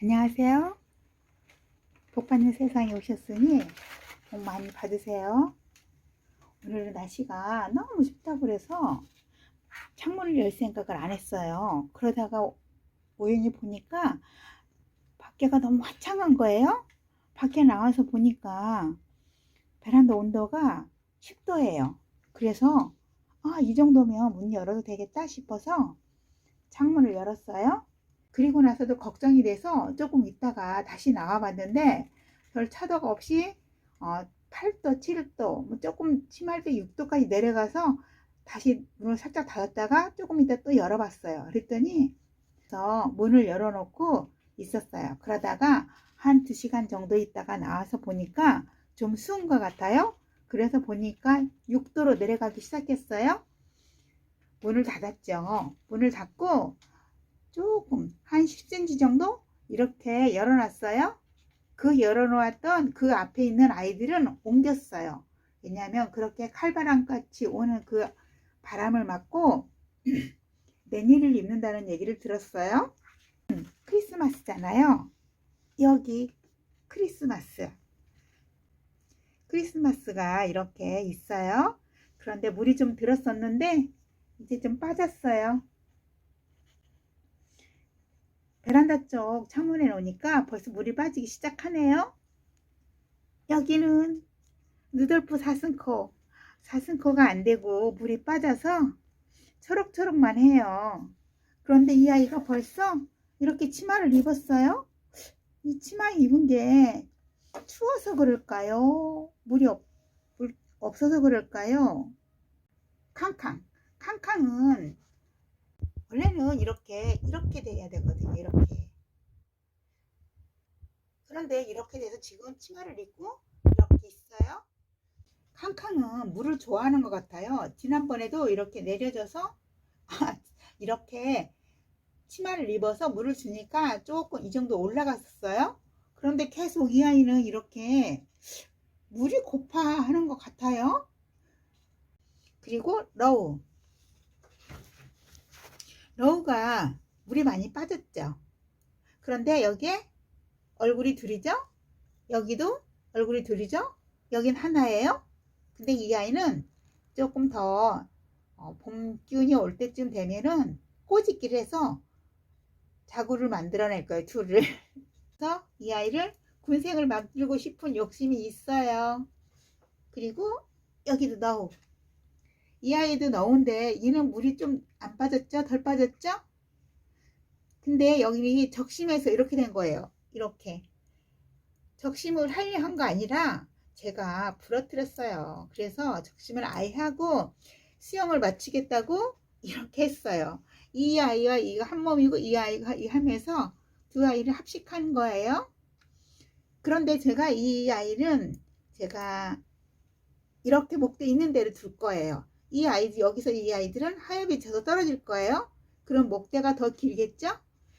안녕하세요. 복받는 세상에 오셨으니 복 많이 받으세요. 오늘은 날씨가 너무 춥다고 그래서 창문을 열 생각을 안 했어요. 그러다가 우연히 보니까 밖에가 너무 화창한 거예요. 밖에 나와서 보니까 베란다 온도가 10도예요. 그래서 아, 이 정도면 문 열어도 되겠다 싶어서 창문을 열었어요. 그리고 나서도 걱정이 돼서 조금 있다가 다시 나와봤는데 별 차도가 없이 어, 8도, 7도, 뭐 조금 심할 때 6도까지 내려가서 다시 문을 살짝 닫았다가 조금 있다 또 열어봤어요. 그랬더니 그래서 문을 열어놓고 있었어요. 그러다가 한 2시간 정도 있다가 나와서 보니까 좀 수은 것 같아요. 그래서 보니까 6도로 내려가기 시작했어요. 문을 닫았죠. 문을 닫고 조금 한 10cm 정도 이렇게 열어놨어요. 그 열어놓았던 그 앞에 있는 아이들은 옮겼어요. 왜냐하면 그렇게 칼바람 같이 오는 그 바람을 맞고 내니를 입는다는 얘기를 들었어요. 음, 크리스마스잖아요. 여기 크리스마스. 크리스마스가 이렇게 있어요. 그런데 물이 좀 들었었는데 이제 좀 빠졌어요. 베란다 쪽 창문에 놓으니까 벌써 물이 빠지기 시작하네요. 여기는 누돌프 사슴코. 사슴코가 안 되고 물이 빠져서 초록초록만 해요. 그런데 이 아이가 벌써 이렇게 치마를 입었어요. 이 치마 입은 게 추워서 그럴까요? 물이 없, 물 없어서 그럴까요? 캉캉. 캉캉은 원래는 이렇게 이렇게 돼야 되거든요. 이렇게. 그런데 이렇게 돼서 지금 치마를 입고 이렇게 있어요. 캉캉은 물을 좋아하는 것 같아요. 지난번에도 이렇게 내려져서 아, 이렇게 치마를 입어서 물을 주니까 조금 이 정도 올라갔었어요. 그런데 계속 이 아이는 이렇게 물이 고파 하는 것 같아요. 그리고 러우. 러우가 물이 많이 빠졌죠. 그런데 여기에 얼굴이 둘이죠. 여기도 얼굴이 둘이죠. 여긴 하나예요. 근데 이 아이는 조금 더 어, 봄균이 올 때쯤 되면은 꼬집기를 해서 자구를 만들어낼 거예요. 둘을. 그래서 이 아이를 군생을 만들고 싶은 욕심이 있어요. 그리고 여기도 너우. 이 아이도 너운데 얘는 물이 좀 안 빠졌죠? 덜 빠졌죠? 근데 여기 적심해서 이렇게 된 거예요. 이렇게. 적심을 하려 한 거 아니라 제가 부러뜨렸어요. 그래서 적심을 아예 하고 수영을 마치겠다고 이렇게 했어요. 이 아이와 이거 한 몸이고 이 아이가 이 하면서 두 아이를 합식한 거예요. 그런데 제가 이 아이는 제가 이렇게 목대 있는 대로 둘 거예요. 이 아이들 여기서 이 아이들은 하엽이 져서 떨어질 거예요. 그럼 목대가 더 길겠죠?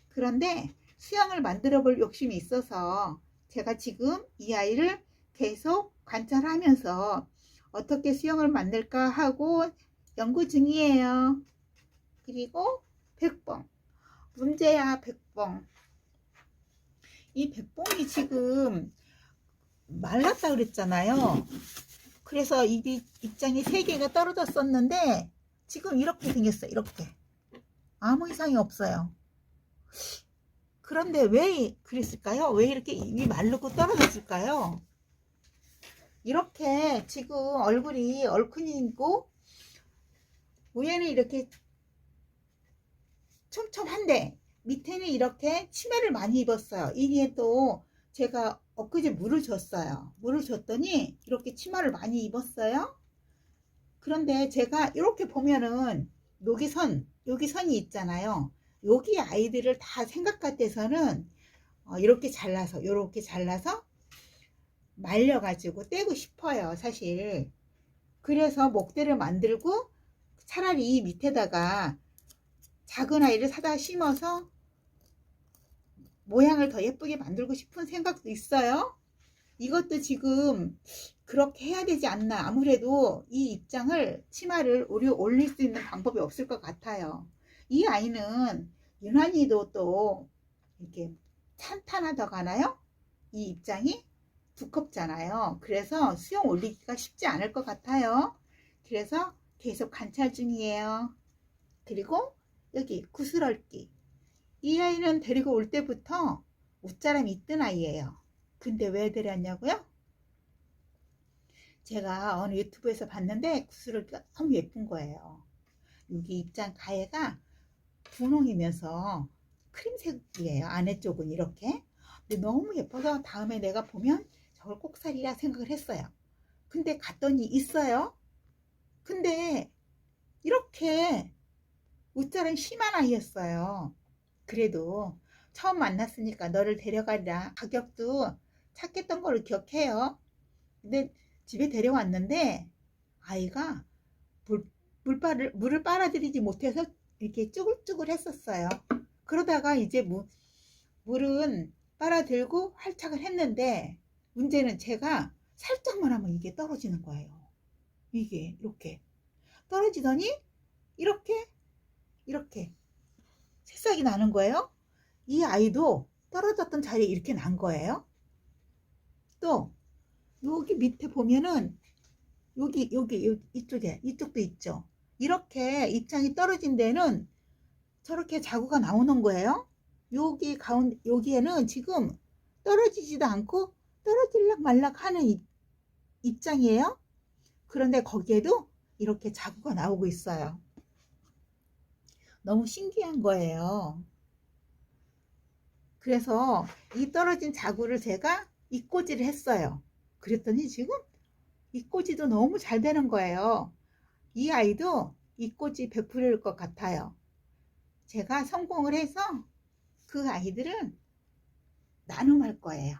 그런데 수영을 만들어 볼 욕심이 있어서 제가 지금 이 아이를 계속 관찰하면서 어떻게 수영을 만들까 하고 연구 중이에요. 그리고 백봉. 문제야 백봉. 이 백봉이 지금 말랐다 그랬잖아요. 그래서 이 입장이 세 개가 떨어졌었는데 지금 이렇게 생겼어요. 이렇게. 아무 이상이 없어요. 그런데 왜 그랬을까요? 왜 이렇게 입이 마르고 떨어졌을까요? 이렇게 지금 얼굴이 얼큰이고 위에는 이렇게 촘촘한데 밑에는 이렇게 치마를 많이 입었어요. 이게 또 제가 엊그제 물을 줬어요. 물을 줬더니 이렇게 치마를 많이 입었어요. 그런데 제가 이렇게 보면은 여기 선, 여기 선이 있잖아요. 여기 아이들을 다 생각 같아서는 어, 이렇게 잘라서, 이렇게 잘라서 말려가지고 떼고 싶어요, 사실. 그래서 목대를 만들고 차라리 밑에다가 작은 아이를 사다 심어서 모양을 더 예쁘게 만들고 싶은 생각도 있어요. 이것도 지금 그렇게 해야 되지 않나. 아무래도 이 입장을, 치마를 올릴 수 있는 방법이 없을 것 같아요. 이 아이는 유난히도 또 이렇게 탄탄하다고 하나요? 이 입장이 두껍잖아요. 그래서 수영 올리기가 쉽지 않을 것 같아요. 그래서 계속 관찰 중이에요. 그리고 여기 구슬얼기. 이 아이는 데리고 올 때부터 옷자람이 있던 아이예요. 근데 왜 데렸냐고요? 제가 어느 유튜브에서 봤는데 구슬얼기가 너무 예쁜 거예요. 여기 입장 가해가 분홍이면서 크림색이에요. 안에 쪽은 이렇게. 근데 너무 예뻐서 다음에 내가 보면 저걸 꼭 살이라 생각을 했어요. 근데 갔더니 있어요. 근데 이렇게 웃자는 심한 아이였어요. 그래도 처음 만났으니까 너를 데려가리라 가격도 착했던 걸로 기억해요. 근데 집에 데려왔는데 아이가 물, 물빨을, 물을 빨아들이지 못해서 이렇게 쭈글쭈글 했었어요. 그러다가 이제 무, 물은 빨아들고 활착을 했는데 문제는 제가 살짝만 하면 이게 떨어지는 거예요. 이게 이렇게 떨어지더니 이렇게 이렇게 새싹이 나는 거예요. 이 아이도 떨어졌던 자리에 이렇게 난 거예요. 또 여기 밑에 보면은 여기 여기 요- 이쪽에 이쪽도 있죠. 이렇게 입장이 떨어진 데는 저렇게 자구가 나오는 거예요. 여기 가운데 여기에는 지금 떨어지지도 않고 떨어질락 말락 하는 입- 입장이에요. 그런데 거기에도 이렇게 자구가 나오고 있어요. 너무 신기한 거예요. 그래서 이 떨어진 자구를 제가 이꼬지를 했어요. 그랬더니 지금 이꼬지도 너무 잘 되는 거예요. 이 아이도 이꼬지 100%일 것 같아요. 제가 성공을 해서 그 아이들은 나눔할 거예요.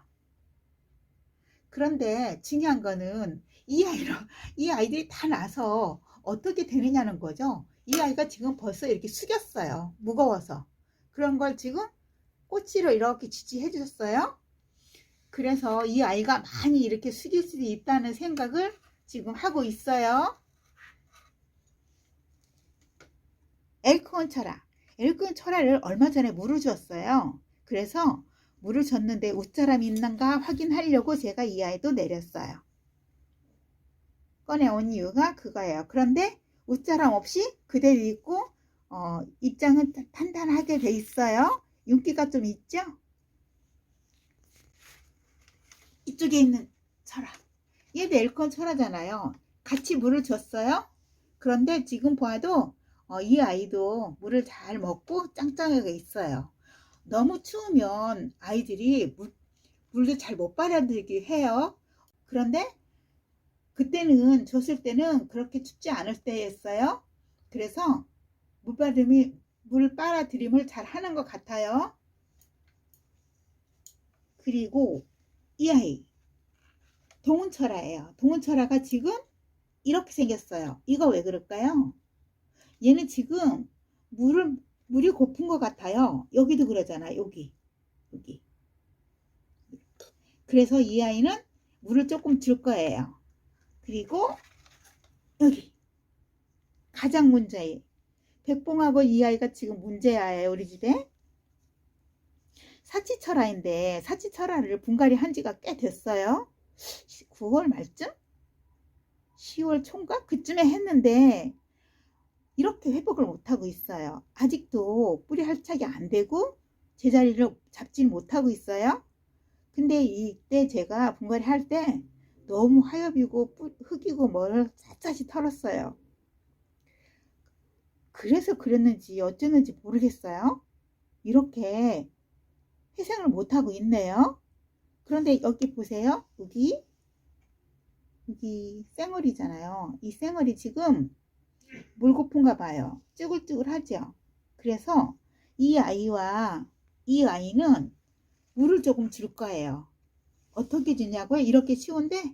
그런데 중요한 거는 이 아이로 이 아이들이 다 나서 어떻게 되느냐는 거죠. 이 아이가 지금 벌써 이렇게 숙였어요. 무거워서. 그런 걸 지금 꼬치로 이렇게 지지해 주셨어요. 그래서 이 아이가 많이 이렇게 숙일 수도 있다는 생각을 지금 하고 있어요. 엘콘 철아. 엘콘 철아를 얼마 전에 물을 줬어요. 그래서 물을 줬는데 웃자람이 있는가 확인하려고 제가 이 아이도 내렸어요. 꺼내온 이유가 그거예요. 그런데 웃자람 없이 그대로 있고 어, 입장은 탄- 탄탄하게 돼 있어요. 윤기가 좀 있죠? 이쪽에 있는 철아. 얘도 엘콘 철아잖아요. 같이 물을 줬어요. 그런데 지금 봐도 어, 이 아이도 물을 잘 먹고 짱짱하게 있어요. 너무 추우면 아이들이 물, 물도 잘못 빨아들이게 해요. 그런데 그때는 줬을 때는 그렇게 춥지 않을 때였어요. 그래서 물빨음이 물 빨아들임을 잘 하는 것 같아요. 그리고 이 아이 동은철아예요. 동은철아가 지금 이렇게 생겼어요. 이거 왜 그럴까요? 얘는 지금 물을 물이 고픈 것 같아요. 여기도 그러잖아. 여기 여기. 그래서 이 아이는 물을 조금 줄 거예요. 그리고 여기 가장 문제예요. 백봉하고 이 아이가 지금 문제야예요. 우리 집에 사치철아인데 사치철아를 분갈이 한 지가 꽤 됐어요. 9월 말쯤? 10월 총각? 그쯤에 했는데 이렇게 회복을 못하고 있어요. 아직도 뿌리 활착이 안 되고 제자리를 잡지 못하고 있어요. 근데 이때 제가 분갈이 할 때 너무 하엽이고 뿌- 흙이고 뭘 샅샅이 털었어요. 그래서 그랬는지 어쩌는지 모르겠어요. 이렇게 회생을 못하고 있네요. 그런데 여기 보세요. 여기 여기 쌩얼이잖아요. 이 쌩얼이 지금 물 고픈가 봐요. 쭈글쭈글하죠. 그래서 이 아이와 이 아이는 물을 조금 줄 거예요. 어떻게 주냐고요? 이렇게 쉬운데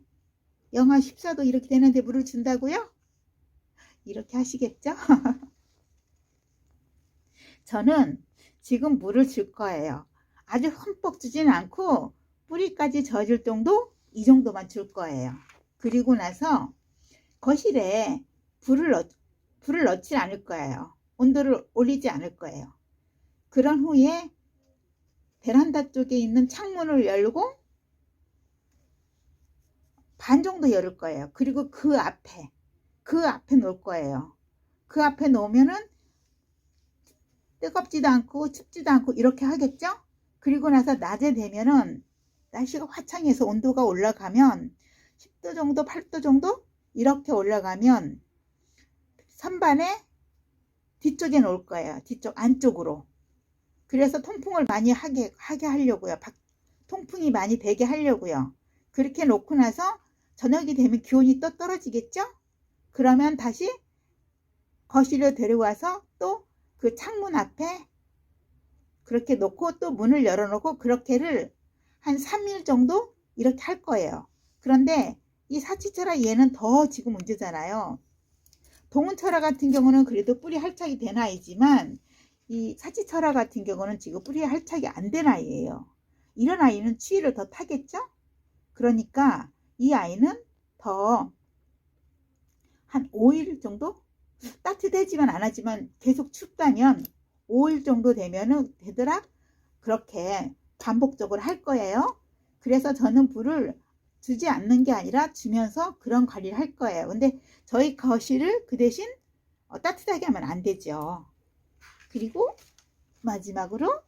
영하 14도 이렇게 되는데 물을 준다고요? 이렇게 하시겠죠? 저는 지금 물을 줄 거예요. 아주 흠뻑 주지는 않고 뿌리까지 젖을 정도 이 정도만 줄 거예요. 그리고 나서 거실에 불을 넣, 불을 넣지 않을 거예요. 온도를 올리지 않을 거예요. 그런 후에 베란다 쪽에 있는 창문을 열고 반 정도 열을 거예요. 그리고 그 앞에 그 앞에 놓을 거예요. 그 앞에 놓으면은 뜨겁지도 않고 춥지도 않고 이렇게 하겠죠? 그리고 나서 낮에 되면은 날씨가 화창해서 온도가 올라가면 10도 정도, 8도 정도 이렇게 올라가면 선반에 뒤쪽에 놓을 거예요. 뒤쪽 안쪽으로. 그래서 통풍을 많이 하게 하게 하려고요. 박- 통풍이 많이 되게 하려고요. 그렇게 놓고 나서 저녁이 되면 기온이 또 떨어지겠죠? 그러면 다시 거실로 데려와서 또 그 창문 앞에 그렇게 놓고 또 문을 열어놓고 그렇게를 한 3일 정도 이렇게 할 거예요. 그런데 이 사치철화 얘는 더 지금 문제잖아요. 동은철화 같은 경우는 그래도 뿌리 할착이 된 아이지만 이 사치철화 같은 경우는 지금 뿌리 할착이 안 된 아이예요. 이런 아이는 추위를 더 타겠죠? 그러니까 이 아이는 더 한 5일 정도 따뜻해지만 안 하지만 계속 춥다면 5일 정도 되면은 되더라 그렇게 반복적으로 할 거예요. 그래서 저는 불을 주지 않는 게 아니라 주면서 그런 관리를 할 거예요. 근데 저희 거실을 그 대신 어, 따뜻하게 하면 안 되죠. 그리고 마지막으로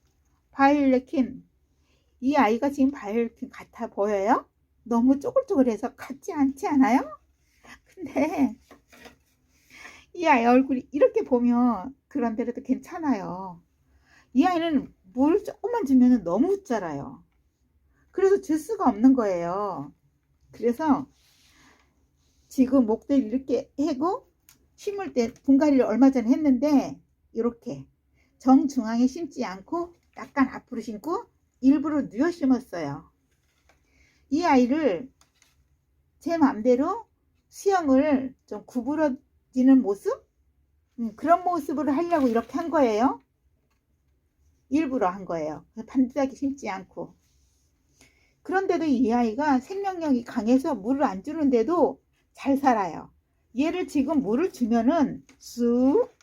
바이올레킨 이 아이가 지금 바이올레킨 같아 보여요? 너무 쪼글쪼글해서 같지 않지 않아요? 근데 이 아이 얼굴이 이렇게 보면 그런데라도 괜찮아요. 이 아이는 물 조금만 주면 너무 웃잖아요. 그래서 줄 수가 없는 거예요. 그래서 지금 목대를 이렇게 해고 심을 때 분갈이를 얼마 전에 했는데 이렇게 정중앙에 심지 않고 약간 앞으로 심고 일부러 누워 심었어요. 이 아이를 제 맘대로 수영을 좀 구부러지는 모습? 음, 그런 모습으로 하려고 이렇게 한 거예요. 일부러 한 거예요. 반듯하게 심지 않고. 그런데도 이 아이가 생명력이 강해서 물을 안 주는데도 잘 살아요. 얘를 지금 물을 주면은 쑥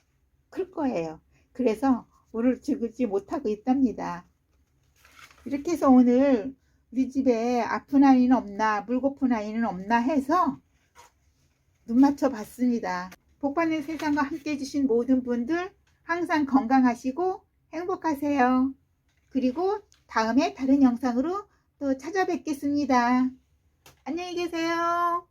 클 거예요. 그래서 물을 주지 못하고 있답니다. 이렇게 해서 오늘 우리 집에 아픈 아이는 없나 물고픈 아이는 없나 해서 눈 맞춰 봤습니다. 복받는 세상과 함께 해주신 모든 분들 항상 건강하시고 행복하세요. 그리고 다음에 다른 영상으로 또 찾아뵙겠습니다. 안녕히 계세요.